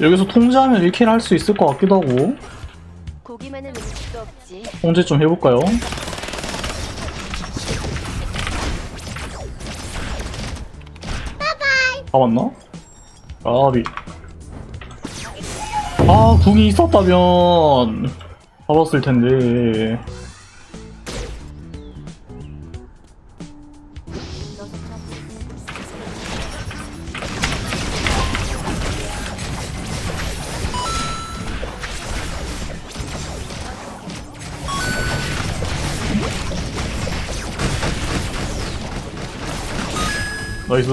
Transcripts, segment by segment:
여기서 통제하면 1킬 할 수 있을 것 같기도 하고 고기만은 음식도 없지. 통제 좀 해볼까요? 잡았나? 아비 아 궁이 있었다면 잡았을 텐데 나이스.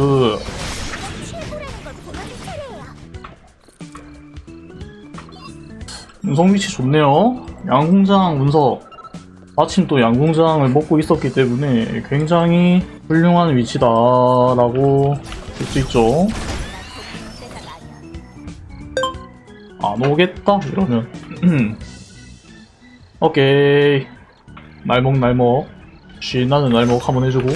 운송 위치 좋네요. 양궁장 운석 마침 또 양궁장을 먹고 있었기 때문에 굉장히 훌륭한 위치다 라고 볼 수 있죠. 안 오겠다? 이러면. 오케이. 날먹 날먹. 신나는 날먹 한번 해주고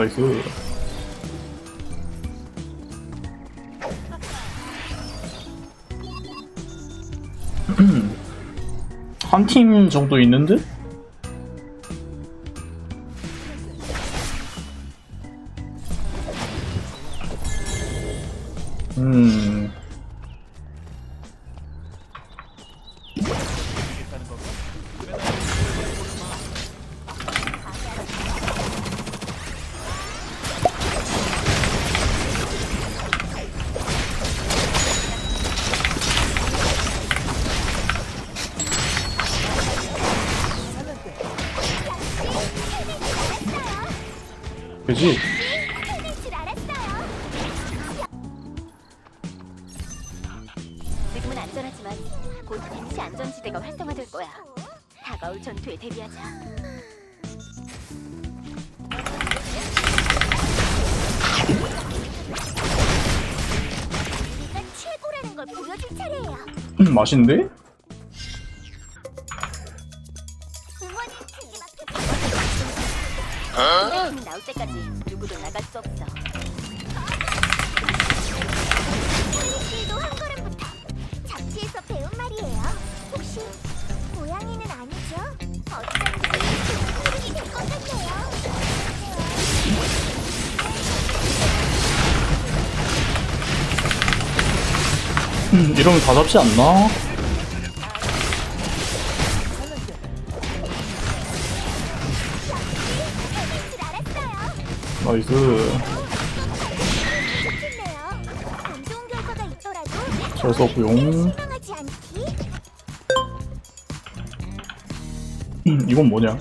나이스 한 팀 정도 있는데? 그지? 지금은 안전하지만 곧 임시 안전지대가 활성화될 거야. 다가올 전투에 대비하자. 네가 최고라는 걸 보여줄 차례예요. 음, 맛있는데? 이러면 다 잡지 않나? 나이스 잘. 음, 이건 뭐냐?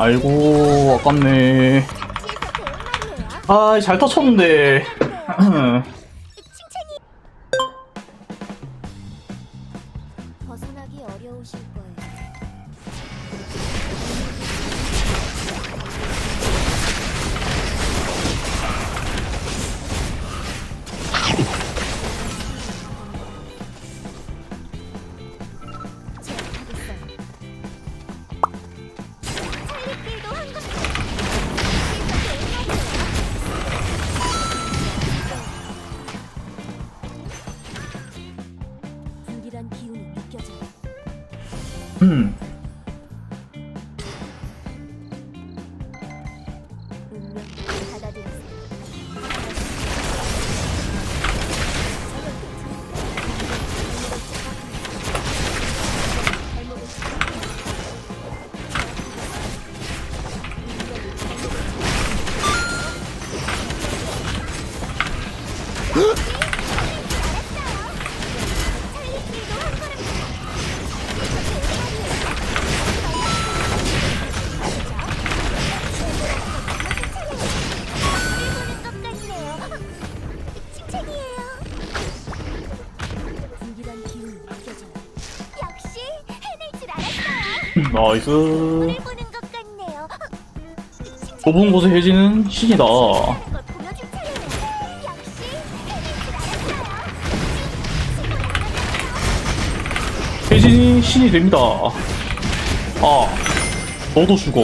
아이고 아깝네 잡지에서 배운 말이에요. 아잘 터쳤는데 나이스. 좁은 곳에 해지는 신이다. 혜진이 신이 됩니다. 아 너도 죽어.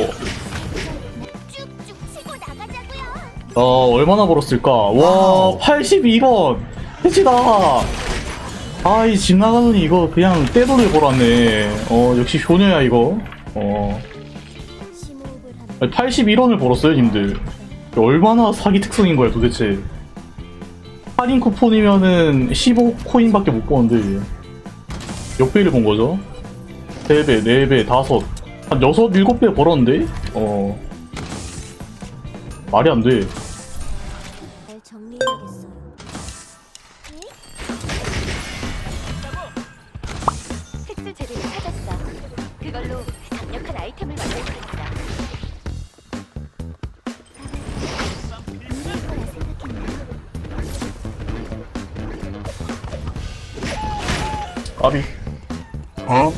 아 얼마나 벌었을까? 와 82건 혜진아 아이 집 나가더니 이거 그냥 떼돈을 벌었네. 어 역시 효녀야 이거. 어. 심호흡을 하면 81원을 벌었어요 님들. 얼마나 사기 특성인 거야 도대체. 할인 쿠폰이면은 15코인밖에 못 버는데 몇 배를 본 거죠? 3배, 4배, 5, 한 6, 7배 벌었는데? 어 말이 안 돼 잘 정리해야겠어요. 특수 재료를 찾았어. 그걸로 강력한 아이템을 만들 수 있어. 이럴 거라 생각했나? 까비 어?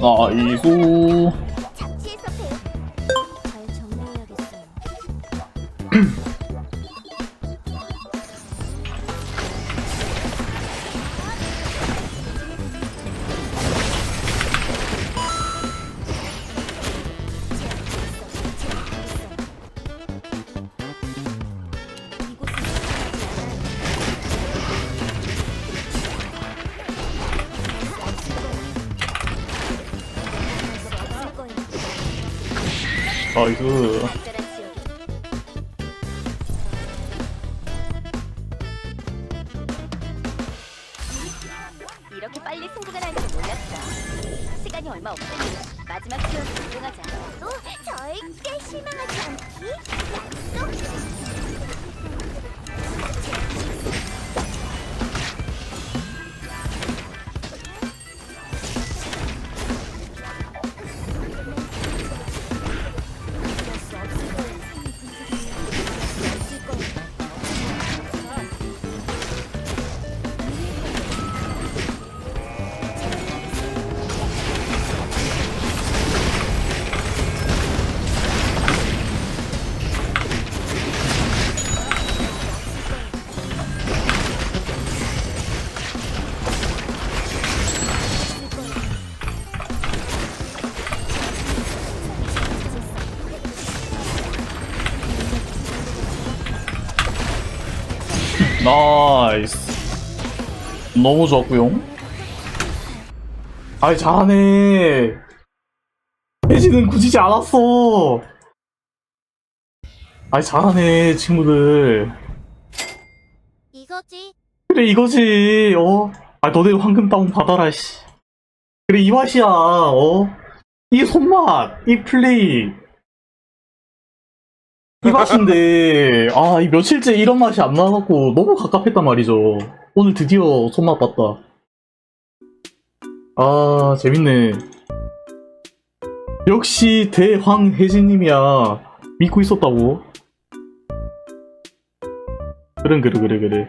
나이수 나이스 이렇게 빨리 승부가 날 줄 몰랐어. 시간이 얼마 없으니 마지막 시험 집중하자. 또 절대 실망하지 않기 약속. 나이스. 너무 좋았구요. 아이 잘하네. 혜진은 굳이지 않았어. 아이 잘하네 친구들. 이거지. 그래 이거지. 어? 아 너네 황금 다운 받아라 씨. 그래 이 맛이야 어? 이 손맛 이 플레이 이 맛인데. 아 이 며칠째 이런 맛이 안 나갖고 너무 갑갑했단 말이죠. 오늘 드디어 손맛 봤다. 아 재밌네. 역시 대황혜진님이야. 믿고 있었다고. 그래 그래 그래 그래